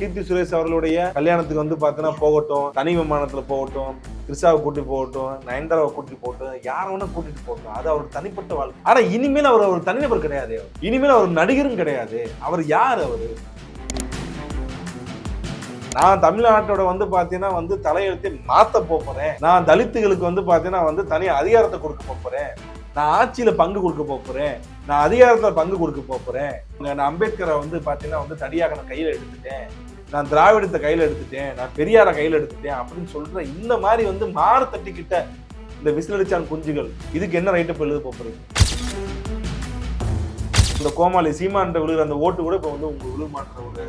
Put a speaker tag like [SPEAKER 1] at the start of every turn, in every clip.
[SPEAKER 1] கீர்த்தி சுரேஷ் அவர்களுடைய கல்யாணத்துக்கு வந்து பார்த்தீங்கன்னா போகட்டும் தனி விமானத்தில் போகட்டும் கிறிஸ்டாவை கூட்டிட்டு போகட்டும் நயன்தாராவை கூட்டிட்டு போகட்டும் யாரை வேணா கூட்டிட்டு போகட்டும். அது அவர் தனிப்பட்ட வாழ்க்கை. ஆனால் இனிமேல் அவர் ஒரு தனிநபர் கிடையாது. இனிமேல் அவர் நடிகரும் கிடையாது. அவர் யார் அவர்? நான் தமிழ்நாட்டோட வந்து பார்த்தீங்கன்னா வந்து தலையெழுத்தை மாற்ற போகிறேன் நான் தலித்துகளுக்கு வந்து பார்த்தீங்கன்னா வந்து தனி அதிகாரத்தை கொடுக்க போகிறேன் நான் ஆட்சியில் பங்கு கொடுக்க போகிறேன் நான் அதிகாரத்தில் பங்கு கொடுக்க போகிறேன் நான் அம்பேத்கரை வந்து பார்த்தீங்கன்னா வந்து தடியாக நான் கையில் எடுத்துட்டேன். நான் திராவிடத்தை கையில் எடுத்துட்டேன் நான் பெரியாரை கையில் எடுத்துட்டேன் அப்படின்னு சொல்ற இந்த மாதிரி வந்து மாறு தட்டிக்கிட்ட இந்த விசிலடிச்சான் குஞ்சுகள். இதுக்கு என்ன ரைட்டப் எழுத போகிறது இந்த கோமாளி சீமான்ற விழுகிற அந்த ஓட்டு கூட இப்போ வந்து உங்க விழுமான்ற ஒரு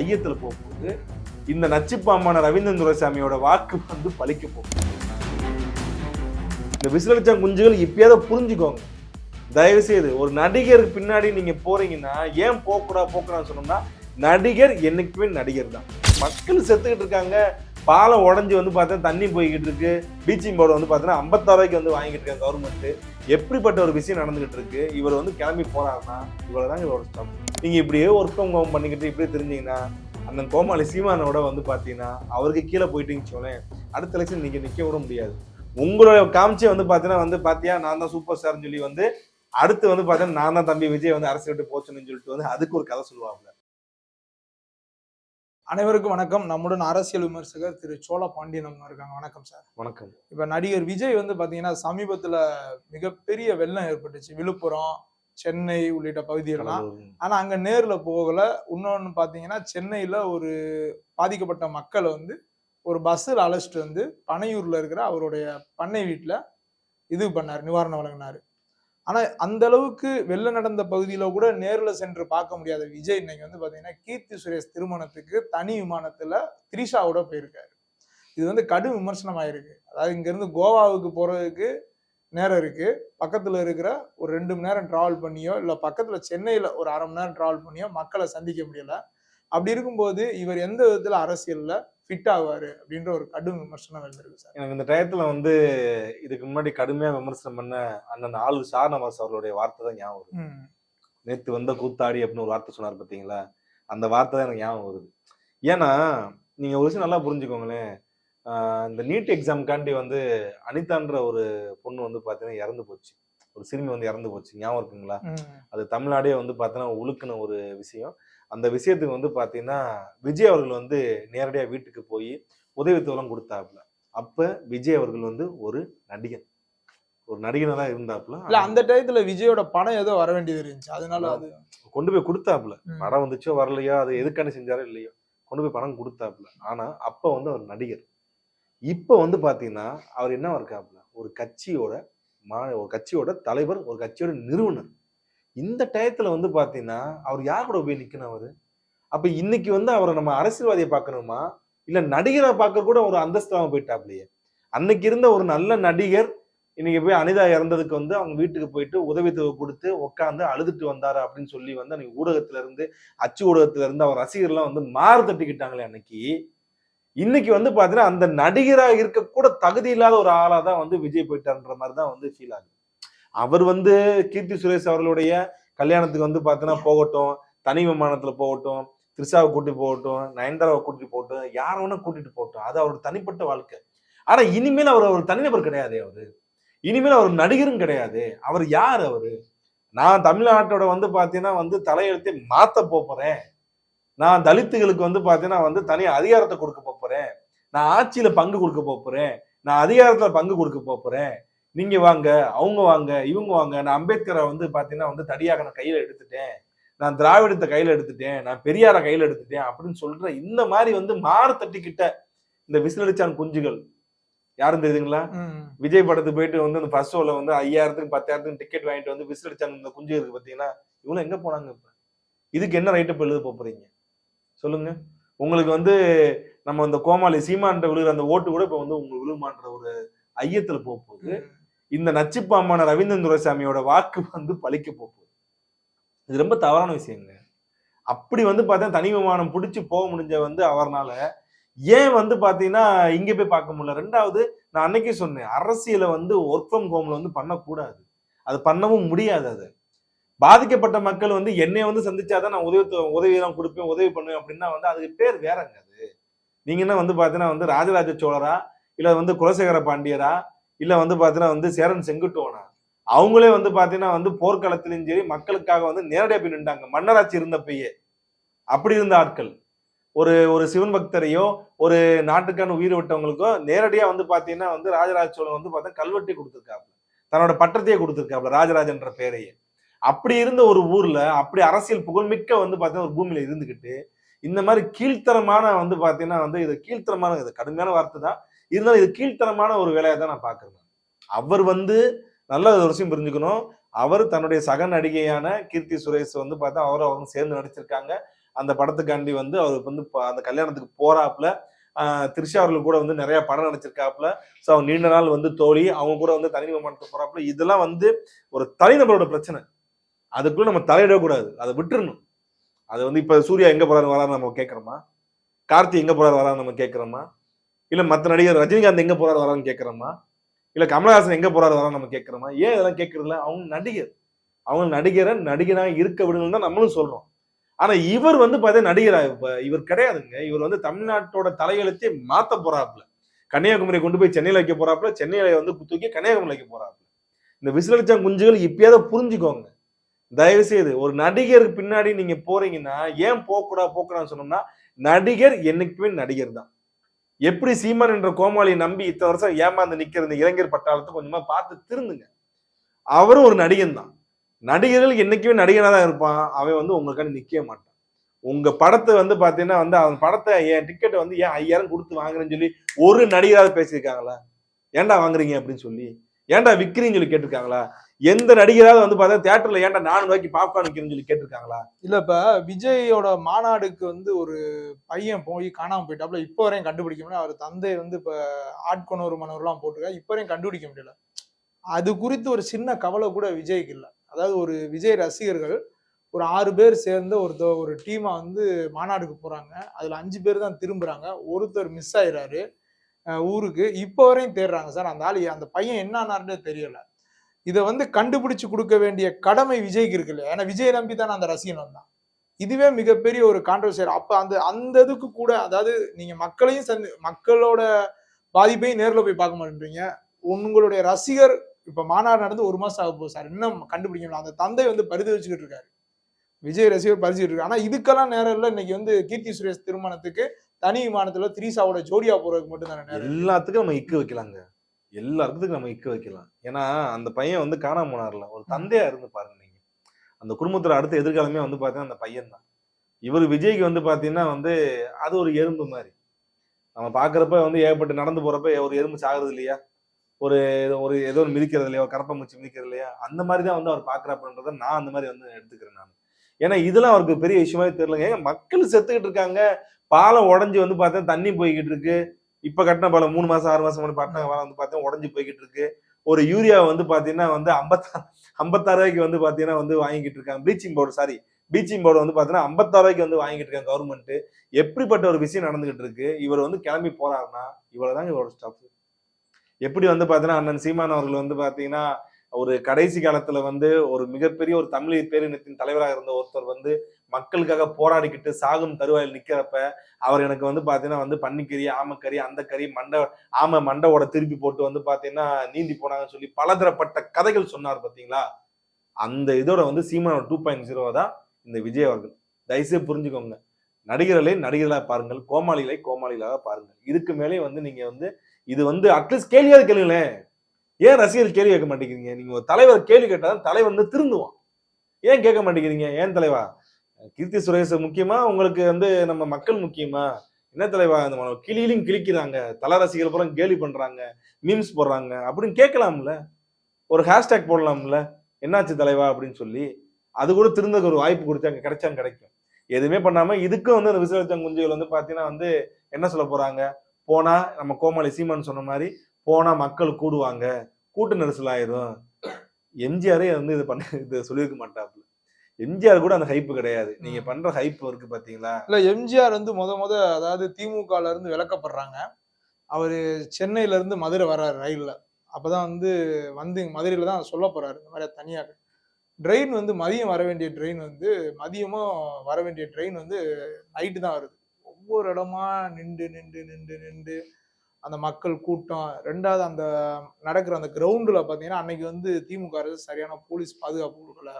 [SPEAKER 1] ஐயத்தில் போகும்போது இந்த நச்சுப்பாமான ரவீந்திரன் துரைசாமியோட வாக்கு வந்து பழிக்க போகும் இந்த விசிலடிச்சான் குஞ்சுகள் இப்பயாவது புரிஞ்சுக்கோங்க. தயவு செய்து ஒரு நடிகருக்கு பின்னாடி நீங்க போறீங்கன்னா ஏன் போக்கூடா போக்கூடாதுன்னு சொன்னோம்னா நடிகர் என்னைக்குமே நடிகர் தான். மக்கள் செத்துக்கிட்டு இருக்காங்க. பாலம் உடஞ்சி வந்து பார்த்தா தண்ணி போய்கிட்டு இருக்கு. பீச்சிங் பவுடர் வந்து பார்த்தீங்கன்னா ஐம்பத்தாறுவாய்க்கு வந்து வாங்கிட்டு இருக்காங்க கவர்மெண்ட்டு எப்படிப்பட்ட ஒரு விஷயம் நடந்துகிட்டு இருக்கு? இவர் வந்து கிளம்பி போறாருன்னா இவ்வளவுதாங்க இவரோட ஸ்டம் நீங்க இப்படியே ஒர்க் ஃப்ரம் ஹோம் பண்ணிக்கிட்டு இப்படியே தெரிஞ்சீங்கன்னா அந்த கோமாளி சீமானோட வந்து பார்த்தீங்கன்னா அவருக்கு கீழே போயிட்டீங்கன்னு சொல்லேன் அடுத்த எலெக்ஷன் நீங்க நிக்க விட முடியாது. உங்களோட காமிச்சே வந்து பார்த்தீங்கன்னா வந்து பாத்தியா நான் தான் சூப்பர் ஸ்டார்னு சொல்லி வந்து அடுத்து வந்து பார்த்தீங்கன்னா நான் தான் தம்பி விஜய் வந்து அரசு விட்டு போச்சுன்னு சொல்லிட்டு வந்து அதுக்கு ஒரு கதை சொல்லுவாங்க
[SPEAKER 2] அனைவருக்கும் வணக்கம். நம்முடன் அரசியல் விமர்சகர் திரு சோழ பாண்டியன் அவங்க இருக்காங்க. வணக்கம் சார்.
[SPEAKER 1] வணக்கம்.
[SPEAKER 2] இப்ப நடிகர் விஜய் வந்து பாத்தீங்கன்னா சமீபத்துல மிகப்பெரிய வெள்ளம் ஏற்பட்டுச்சு. விழுப்புரம் சென்னை உள்ளிட்ட பகுதிகளெல்லாம் ஆனா அங்க நேர்ல போகல. இன்னொன்னு பாத்தீங்கன்னா சென்னையில ஒரு பாதிக்கப்பட்ட மக்களை வந்து ஒரு பஸ்ஸில் அழைச்சிட்டு வந்து பனையூர்ல இருக்கிற அவருடைய பண்ணை வீட்டுல இது பண்ணார். நிவாரணம் வழங்கினாரு. ஆனா அந்த அளவுக்கு வெளில நடந்த பகுதியில கூட நேர்ல சென்று பார்க்க முடியாத விஜய் இன்னைக்கு வந்து பாத்தீங்கன்னா கீர்த்தி சுரேஷ் திருமணத்துக்கு தனி விமானத்துல த்ரிஷாவோட போயிருக்காரு. இது வந்து கடும் விமர்சனமாயிருக்கு. அதாவது இங்க இருந்து கோவாவுக்கு போறதுக்கு நேரம் இருக்கு. பக்கத்துல இருக்கிற ஒரு ரெண்டு மணி நேரம் டிராவல் பண்ணியோ இல்ல பக்கத்துல சென்னையில ஒரு அரை மணி நேரம் டிராவல் பண்ணியோ மக்களை சந்திக்க முடியல. அப்படி இருக்கும்போது இவர் எந்த விதத்துல அரசியல்ல ஃபிட் ஆவாரு அப்படின்ற ஒரு கடும் விமர்சனம் வந்திருக்கு சார்.
[SPEAKER 1] எனக்கு இந்த டயத்துல வந்து இதுக்கு முன்னாடி கடுமையா விமர்சனம் பண்ண அண்ணன் ஆளு ஷானவாஸ் அவருடைய வார்த்தை தான் ஞாபகம் நேத்து வந்த கூத்தாடி அப்படின்னு ஒரு வார்த்தை சொன்னார் பாத்தீங்களா? அந்த வார்த்தை தான் எனக்கு ஞாபகம் வருது. ஏன்னா நீங்க ஒரு விஷயம் நல்லா புரிஞ்சுக்கோங்களேன். இந்த நீட் எக்ஸாம்காண்டி வந்து அனிதான்ற ஒரு பொண்ணு வந்து பாத்தீங்கன்னா இறந்து போச்சு. ஒரு சிறுமி வந்து இறந்து போச்சு. ஞாபகம் இருக்குங்களா? அது தமிழ்நாடே வந்து பார்த்தீங்கன்னா உழுக்குன ஒரு விஷயம். அந்த விஷயத்துக்கு வந்து பார்த்தீங்கன்னா விஜய் அவர்கள் வந்து நேரடியாக வீட்டுக்கு போய் உதவித்தொகைலாம் கொடுத்தாப்புல. அப்ப விஜய் அவர்கள் வந்து ஒரு நடிகர் ஒரு நடிகனாக தான் இருந்தாப்புல.
[SPEAKER 2] இல்ல அந்த டயத்துல விஜயோட படம் ஏதோ வர வேண்டியது இருந்துச்சு. அதனால அது
[SPEAKER 1] கொண்டு போய் கொடுத்தாப்புல. படம் வந்துச்சோ வரலையோ அது எதுக்காண்டி செஞ்சாரோ இல்லையோ கொண்டு போய் பணம் கொடுத்தாப்புல. ஆனா அப்ப வந்து அவர் நடிகர். இப்ப வந்து பாத்தீங்கன்னா அவர் என்ன இருக்காப்புல? ஒரு கட்சியோட மா ஒரு கட்சியோட தலைவர் ஒரு கட்சியோட நிறுவனர். இந்த டயத்தில் வந்து பார்த்தீங்கன்னா அவர் யார் கூட போய் நிற்கணும் அவர்? அப்போ இன்னைக்கு வந்து அவரை நம்ம அரசியல்வாதியை பார்க்கணுமா? இல்லை நடிகரை பார்க்க கூட ஒரு அந்தஸ்தாம போயிட்டாப்லையே? அன்னைக்கு இருந்த ஒரு நல்ல நடிகர் இன்னைக்கு போய் அனிதா இறந்ததுக்கு வந்து அவங்க வீட்டுக்கு போயிட்டு உதவித்தொகை கொடுத்து உட்காந்து அழுதுட்டு வந்தாரு அப்படின்னு சொல்லி வந்து அன்னைக்கு ஊடகத்துல இருந்து அச்சு ஊடகத்துல இருந்து அவர் ரசிகர்லாம் வந்து மாறு தட்டிக்கிட்டாங்களே அன்னைக்கு. இன்னைக்கு வந்து பாத்தீங்கன்னா அந்த நடிகராக இருக்க கூட தகுதி இல்லாத ஒரு ஆளா தான் வந்து விஜய் போயிட்டாருன்ற மாதிரி தான் வந்து ஃபீல் ஆகுது. அவர் வந்து கீர்த்தி சுரேஷ் அவர்களுடைய கல்யாணத்துக்கு வந்து பார்த்தீங்கன்னா போகட்டும் தனி விமானத்துல போகட்டும் திரிஷாவை கூட்டிட்டு போகட்டும் நயன்தாராவை கூட்டிட்டு போகட்டும் யாரை வேணா கூட்டிட்டு போகட்டும். அது அவரோட தனிப்பட்ட வாழ்க்கை. ஆனா இனிமேல் அவர் ஒரு தனிநபர் கிடையாது அவரு. இனிமேல் அவர் நடிகரும் கிடையாது. அவர் யார் அவரு? நான் தமிழ்நாட்டோட வந்து பார்த்தீங்கன்னா வந்து தலையெழுத்தை மாத்த போறேன். நான் தலித்துகளுக்கு வந்து பார்த்தீங்கன்னா வந்து தனி அதிகாரத்தை கொடுக்க போறேன். நான் ஆட்சியில பங்கு கொடுக்க போறேன். நான் அதிகாரத்துல பங்கு கொடுக்க போறேன். நீங்க வாங்க அவங்க வாங்க இவங்க வாங்க. நான் அம்பேத்கரை வந்து பாத்தீங்கன்னா வந்து தடியாக நான் கையில எடுத்துட்டேன். நான் திராவிடத்தை கையில எடுத்துட்டேன். நான் பெரியாரை கையில எடுத்துட்டேன் அப்படின்னு சொல்ற இந்த மாதிரி வந்து மாறு தட்டிக்கிட்ட இந்த விசிலடிச்சான் குஞ்சுகள். யாரும் தெரியுதுங்களா? விஜய் படத்துக்கு போயிட்டு வந்து அந்த ஃபர்ஸ்ட் ஷோல வந்து ஐயாயிரத்துக்கு பத்தாயிரத்துக்கு டிக்கெட் வாங்கிட்டு வந்து விசில் அடிச்சாங்க இந்த குஞ்சு இருக்கு பாத்தீங்கன்னா இவங்க எங்க போனாங்க இப்ப? இதுக்கு என்ன ரைட்டு எழுத போப் போறீங்க? சொல்லுங்க. உங்களுக்கு வந்து நம்ம இந்த கோமாளி சீமான்ட்ட விழுகிற அந்த ஓட்டு கூட இப்ப வந்து உங்களுக்கு விழுமான்ற ஒரு ஐயத்துல போக போகுது. இந்த நச்சுப்பாமான ரவீந்திரன் துரைசாமியோட வாக்கு வந்து பழிக்க போகுது. இது ரொம்ப தவறான விஷயங்க. அப்படி வந்து பார்த்தா தனி விமானம் பிடிச்சி போக முடிஞ்ச வந்து அவர்னால ஏன் வந்து பார்த்தீங்கன்னா இங்கே போய் பார்க்க முடியல? ரெண்டாவது நான் அன்னைக்கே சொன்னேன் அரசியலை வந்து ஒர்க் ஃப்ரம் ஹோம்ல வந்து பண்ணக்கூடாது. அது பண்ணவும் முடியாது அது. பாதிக்கப்பட்ட மக்கள் வந்து என்னை வந்து சந்திச்சாதான் நான் உதவி உதவியெல்லாம் கொடுப்பேன் உதவி பண்ணுவேன் அப்படின்னா வந்து அதுக்கு பேர் வேறங்க அது. நீங்க என்ன வந்து பார்த்தீங்கன்னா வந்து ராஜராஜ சோழரா? இல்லை வந்து குலசேகர பாண்டியரா? இல்லை வந்து பார்த்தீங்கன்னா வந்து சேரன் செங்குட்டுவனா? அவங்களே வந்து பார்த்தீங்கன்னா வந்து போர்க்களத்திலும் சரி மக்களுக்காக வந்து நேரடியாக போய் நின்றாங்க. மன்னராட்சி இருந்தப்பயே. அப்படி இருந்த ஆட்கள். ஒரு ஒரு சிவன் பக்தரையோ ஒரு நாட்டுக்கான உயிர் விட்டவங்களுக்கோ நேரடியாக வந்து பார்த்தீங்கன்னா வந்து ராஜராஜ சோழன் வந்து பார்த்தா கல்வெட்டி கொடுத்துருக்காப்ல தன்னோட பட்டத்தையே கொடுத்துருக்காப்ல ராஜராஜன்ற பேரையே அப்படி இருந்த ஒரு ஊரில் அப்படி அரசியல் புகழ்மிக்க வந்து பார்த்தீங்கன்னா ஒரு பூமியில் இருந்துக்கிட்டு இந்த மாதிரி கீழ்த்தரமான வந்து பார்த்தீங்கன்னா வந்து இது கீழ்த்தரமான இது கடுமையான வார்த்தை தான். இருந்தாலும் இது கீழ்த்தனமான ஒரு வேலையை தான் நான் பார்க்குறேன் அவர் வந்து நல்ல ஒரு விஷயம் புரிஞ்சுக்கணும். அவர் தன்னுடைய சக நடிகையான கீர்த்தி சுரேஷ் வந்து பார்த்தா அவரும் அவங்க சேர்ந்து நடிச்சிருக்காங்க. அந்த படத்துக்காண்டி வந்து அவருக்கு வந்து ப- அந்த கல்யாணத்துக்கு போறாப்புல. ஆஹ் த்ரிஷா அவர்கள் கூட வந்து நிறைய படம் நடிச்சிருக்காப்புல. ஸோ அவங்க நீண்ட நாள் வந்து தோழி அவங்க கூட வந்து தனி விமானத்துக்கு போறாப்புல. இதெல்லாம் வந்து ஒரு தனிநபரோட பிரச்சனை. அதுக்குள்ள நம்ம தலையிடக்கூடாது. அதை விட்டுறணும். அது வந்து இப்ப சூர்யா எங்க போறாரு வரான்னு நம்ம கேட்கறோமா? கார்த்தி எங்க போறாரு வராரு நம்ம கேட்கறோமா? இல்ல மத்த நடிகர் ரஜினிகாந்த் எங்க போறாரு வரான்னு கேட்கறோமா இல்ல கமலஹாசன் எங்க போறாரு வரான்னு நம்ம கேட்கறோமா ஏன் இதெல்லாம் கேட்கறதில்ல அவங்க நடிகர். அவங்க நடிகரை நடிகனாக இருக்க விடுங்கன்னு தான் நம்மளும் சொல்றோம். ஆனா இவர் வந்து பார்த்தா நடிகரா இப்போ இவர் கிடையாதுங்க. இவர் வந்து தமிழ்நாட்டோட தலையெழுத்தே மாத்த போறாப்புல. கன்னியாகுமரி கொண்டு போய் சென்னையில வைக்க போறாப்புல சென்னையில வந்து தூக்கி கன்னியாகுமரி வைக்க போறாப்புல. இந்த விசிலடிச்சா குஞ்சுகள் இப்பயாவது புரிஞ்சுக்கோங்க. தயவு செய்து ஒரு நடிகருக்கு பின்னாடி நீங்க போறீங்கன்னா ஏன் போகக்கூடாது போக்கூடாதுன்னு சொன்னோம்னா நடிகர் என்னைக்குமே நடிகர் தான். எப்படி சீமான் என்ற கோமாளியை நம்பி இத்தனை வருஷம் ஏமாந்து நிக்கிற இந்த இளைஞர் பட்டாளத்தை கொஞ்சமா பார்த்து திருந்துங்க. அவரும் ஒரு நடிகன் தான். நடிகர்கள் என்னைக்குமே நடிகனா தான் இருப்பான். அவன் வந்து உங்களுக்கான நிக்கவே மாட்டான். உங்க படத்தை வந்து பாத்தீங்கன்னா வந்து அவன் படத்தை என் டிக்கெட்டை வந்து ஏன் ஐயாயிரம் கொடுத்து வாங்குறேன்னு சொல்லி ஒரு நடிகராவது பேசியிருக்காங்களா? ஏன்டா வாங்குறீங்க அப்படின்னு சொல்லி ஏன்டா விக்கிறீங்க சொல்லி கேட்டிருக்காங்களா? எந்த நடிகராவது வந்து பார்த்தா தியேட்டர்ல ஏன்டா நானூறு ரூபாய்க்கு பாப்கார்ன் விற்கிறேன்னு சொல்லி கேட்டிருக்காங்களா?
[SPEAKER 2] இல்ல இப்ப விஜயோட மாநாடுக்கு வந்து ஒரு பையன் போய் காணாம போயிட்டாப்ல இப்போ வரையும் கண்டுபிடிக்க முடியல. அவர் தந்தை வந்து இப்ப ஆட்கொணர் மனோர்லாம் போட்டிருக்காரு. இப்போ வரையும் கண்டுபிடிக்க முடியல. அது குறித்து ஒரு சின்ன கவலை கூட விஜய்க்கு இல்லை. அதாவது ஒரு விஜய் ரசிகர்கள் ஒரு ஆறு பேர் சேர்ந்து ஒருத்த ஒரு டீமா வந்து மாநாடுக்கு போறாங்க. அதுல அஞ்சு பேர் தான் திரும்புறாங்க. ஒருத்தர் மிஸ் ஆயிடுறாரு ஊருக்கு. இப்போ வரையும் தேடுறாங்க சார். அந்த ஆளு அந்த பையன் என்ன ஆனாருன்னு தெரியல. இதை வந்து கண்டுபிடிச்சு கொடுக்க வேண்டிய கடமை விஜய்க்கு இருக்கு இல்லையா? ஏன்னா விஜய் நம்பி தானே அந்த ரசிகன் வந்தான். இதுவே மிகப்பெரிய ஒரு கான்ட்ரவர்சியல் அப்போ அந்த அந்த இதுக்கு கூட அதாவது நீங்க மக்களையும் சந்தி மக்களோட பாதிப்பையும் நேரில் போய் பார்க்க மாட்டேன்றீங்க. உங்களுடைய ரசிகர் இப்போ மாநாடு நடந்து ஒரு மாதம் ஆக போகுது சார். இன்னும் கண்டுபிடிக்க முடியல அந்த தந்தை வந்து பரிதவிச்சுக்கிட்டு இருக்காரு. விஜய் ரசிகர் பரிசுட்டு இருக்காரு. ஆனால் இதுக்கெல்லாம் நேரம் இல்லை. இன்னைக்கு வந்து கீர்த்தி சுரேஷ் திருமணத்துக்கு தனி விமானத்துல த்ரீசாவோட ஜோடியா போறதுக்கு மட்டும் தானே
[SPEAKER 1] எல்லாத்துக்கும் நம்ம இக்கு வைக்கலாங்க. எல்லாத்துக்கும் நம்ம இக்கு வைக்கலாம். ஏன்னா அந்த பையன் வந்து காணாம போனார்ல ஒரு தந்தையா இருந்து பாருங்க நீங்க. அந்த குடும்பத்துல அடுத்த எதிர்காலமே வந்து பாத்தீங்கன்னா அந்த பையன் தான். இவர் விஜய்க்கு வந்து பாத்தீங்கன்னா வந்து அது ஒரு எறும்பு மாதிரி. நம்ம பாக்குறப்ப வந்து ஏகப்பட்டு நடந்து போறப்ப ஒரு எறும்பு சாகுறது இல்லையா? ஒரு ஒரு ஏதோ ஒரு மிதிக்கிறது இல்லையா? ஒரு கரப்பை மிதிக்கிறது இல்லையா? அந்த மாதிரி தான் வந்து அவர் பாக்குறப்பன்றத நான் அந்த மாதிரி வந்து எடுத்துக்கிறேன் நான். ஏன்னா இதெல்லாம் அவருக்கு பெரிய விஷயமாவே தெரியலங்க. ஏங்க மக்கள் செத்துக்கிட்டு இருக்காங்க. பாலம் உடஞ்சி வந்து பார்த்தா தண்ணி போய்கிட்டு இருக்கு. இப்ப கட்டின பாலம் மூணு மாசம் ஆறு மாசம் முன்னாடி பாலம் வந்து பார்த்தா உடஞ்சி போய்கிட்டு இருக்கு. ஒரு யூரியா வந்து பாத்தீங்கன்னா வந்து ஐம்பத்தா ஐம்பத்தாறு ரூபாய்க்கு வந்து பாத்தீங்கன்னா வந்து வாங்கிட்டு இருக்காங்க. Bleaching powder sorry bleaching powder வந்து பாத்தீங்கன்னா ஐம்பத்தாறு ரூபாய்க்கு வந்து வாங்கிட்டு இருக்காங்க கவர்மெண்ட் எப்படிப்பட்ட ஒரு விஷயம் நடந்துகிட்டு இருக்கு? இவர் வந்து கிளம்பி போறாருன்னா இவ்வளவுதாங்க இவரோட ஸ்டாஃப் எப்படி வந்து பாத்தீங்கன்னா அண்ணன் சீமான் அவர்கள் வந்து பாத்தீங்கன்னா ஒரு கடைசி காலத்துல வந்து ஒரு மிகப்பெரிய ஒரு தமிழ் பேரினத்தின் தலைவராக இருந்த ஒருத்தர் வந்து மக்களுக்காக போராடிக்கிட்டு சாகும் தருவாயில் நிக்கிறப்ப அவர் எனக்கு வந்து பாத்தீங்கன்னா வந்து பன்னிக்கறி ஆமக்கறி அந்த கறி மண்டை ஆமை மண்டவோட திருப்பி போட்டு வந்து பாத்தீங்கன்னா நீந்தி போனாங்கன்னு சொல்லி பலதரப்பட்ட கதைகள் சொன்னார் பாத்தீங்களா? அந்த இதோட வந்து சீமானோட டூ பாயிண்ட் ஜீரோ தான் இந்த விஜய் அவர்கள். தயவுசெய்து புரிஞ்சுக்கோங்க. நடிகர்களை நடிகர்களாக பாருங்கள் கோமாளிகளை கோமாளிகளாக பாருங்கள். இதுக்கு மேலே வந்து நீங்கள் வந்து இது வந்து அட்லீஸ்ட் கேள்வியாவது கேளுங்களேன். ஏன் ரசிகர்கள் கேள்வி கேட்க மாட்டேங்கிறீங்க? நீங்கள் ஒரு தலைவர் கேள்வி கேட்டால் தலைவர் வந்து திருந்துவான். ஏன் கேட்க மாட்டேங்கிறீங்க? ஏன் தலைவா? கீர்த்தி சுரேஷ் முக்கியமா உங்களுக்கு வந்து நம்ம மக்கள் முக்கியமா? என்ன தலைவா இந்த ம- கிளியிலும் கிழிக்கிறாங்க தல ரசிகர் பூரா கேலி பண்றாங்க. மீம்ஸ் போடுறாங்க. அப்படின்னு கேட்கலாம்ல. ஒரு ஹேஷ்டேக் போடலாம்ல. என்னாச்சு தலைவா அப்படின்னு சொல்லி அது கூட திருந்தக்கு ஒரு வாய்ப்பு கொடுத்து அங்கே கிடைச்சா கிடைக்கும். எதுவுமே பண்ணாம இதுக்கும் வந்து அந்த விசாரிச்சம் குஞ்சுகள் வந்து பாத்தீங்கன்னா வந்து என்ன சொல்ல போறாங்க? போனா நம்ம கோமாளி சீமான் சொன்ன மாதிரி போனா மக்கள் கூடுவாங்க. கூட்டு நெரிசல் ஆயிரும் எம்ஜிஆரே வந்து இது பண்ண இது சொல்லியிருக்க மாட்டாப்புல. எம்ஜிஆர் கூட அந்த ஹைப்பு கிடையாது. நீங்க பண்ற ஹைப் இருக்கு பாத்தீங்களா?
[SPEAKER 2] இல்ல எம்ஜிஆர் வந்து முத முத அதாவது திமுகல இருந்து விலக்கப்படுறாங்க. அவரு சென்னையில இருந்து மதுரை வர்றாரு ரயில்ல. அப்பதான் வந்து வந்து மதுரையில தான் சொல்ல போறாரு. இந்த மாதிரி தனியார் ட்ரெயின் வந்து மதியம் வர வேண்டிய ட்ரெயின் வந்து மதியமும் வர வேண்டிய ட்ரெயின் வந்து நைட்டு தான் வருது. ஒவ்வொரு இடமா நின்று நின்று நின்று நின்று அந்த மக்கள் கூட்டம். ரெண்டாவது அந்த நடக்கிற அந்த கிரவுண்டில் பார்த்தீங்கன்னா அன்னைக்கு வந்து திமுக அரசு சரியான போலீஸ் பாதுகாப்பு கொடுக்கல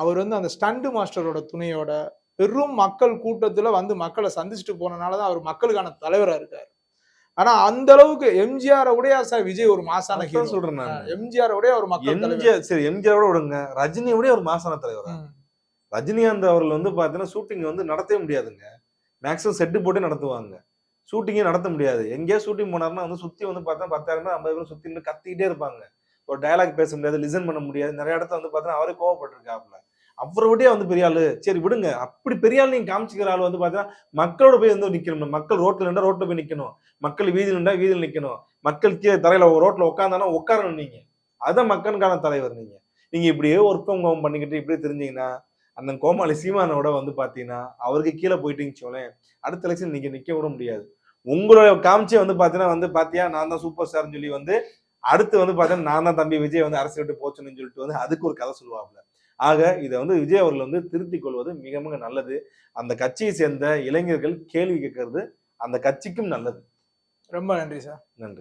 [SPEAKER 2] அவர் வந்து அந்த ஸ்டண்ட் மாஸ்டரோட துணையோட பெரும் மக்கள் கூட்டத்துல வந்து மக்களை சந்திச்சுட்டு போனனால தான் அவர் மக்களுக்கான தலைவரா இருக்காரு. ஆனா அந்த அளவுக்கு எம்ஜிஆர் உடைய சார் விஜய் ஒரு மாசான ஹீரோ.
[SPEAKER 1] சொல்றேன்
[SPEAKER 2] எம்ஜிஆர் உடைய ஒரு மக்கள்
[SPEAKER 1] எம்ஜிஆர் சரி எம்ஜிஆரோட விடுங்க. ரஜினியோட ஒரு மாசான தலைவர். ரஜினிகாந்த் அவர்கள் வந்து பாத்தீங்கன்னா ஷூட்டிங் வந்து நடத்தவே முடியாதுங்க. மேக்ஸிமம் செட்டு போட்டு நடத்துவாங்க. ஷூட்டிங்கே நடத்த முடியாது. எங்கேயோ ஷூட்டிங் போனாருன்னா வந்து சுத்தி வந்து பார்த்தா பத்தாயிரம் பேர் ஐம்பது பேர் சுத்தி கத்திக்கிட்டே இருப்பாங்க. ஒரு டயலாக் பேச முடியாது லிசன் பண்ண முடியாது. நிறைய இடத்துல வந்து பார்த்தீங்கன்னா அவரே கோவப்பட்டிருக்காப்புல. அவரை விட்டே வந்து பெரிய ஆளு. சரி விடுங்க. அப்படி பெரிய ஆள் நீங்க காமிச்சிக்கிற ஆள் வந்து பாத்தீங்கன்னா மக்களோட போய் வந்து நிக்கணும். மக்கள் ரோட்ல நின்றா ரோட்ல போய் நிக்கணும். மக்கள் வீதியில் நின்றா வீதியில் நிக்கணும். மக்கள் கீழே தரையில ஒரு ரோட்ல உட்காந்தானா உட்காரணும் நீங்க. அதான் மக்களுக்கான தலைவர் நீங்க. நீங்க இப்படியே ஒர்க் ஃப்ரம் ஹோம் பண்ணிக்கிட்டு இப்படியே தெரிஞ்சீங்கன்னா அந்த கோமாளி சீமானோட வந்து பாத்தீங்கன்னா அவருக்கு கீழே போயிட்டீங்கன்னு அடுத்த எலெக்ஷன் நீங்க நிக்க விட முடியாது. உங்களோட காமிச்சே வந்து பாத்தீங்கன்னா வந்து பாத்தியா? நான் தான் சூப்பர் ஸ்டார்னு சொல்லி வந்து அடுத்து வந்து பாத்தீங்கன்னா நான் தான் தம்பி விஜய் வந்து அரசு விட்டு போச்சுன்னு சொல்லிட்டு வந்து அதுக்கு ஒரு கதை சொல்லுவாப்ல ஆக இதை வந்து விஜய் அவர்கள் வந்து திருத்திக் கொள்வது மிக மிக நல்லது. அந்த கட்சியை சேர்ந்த இளைஞர்கள் கேள்வி கேட்கறது அந்த கட்சிக்கும் நல்லது.
[SPEAKER 2] ரொம்ப நன்றி சார்.
[SPEAKER 1] நன்றி.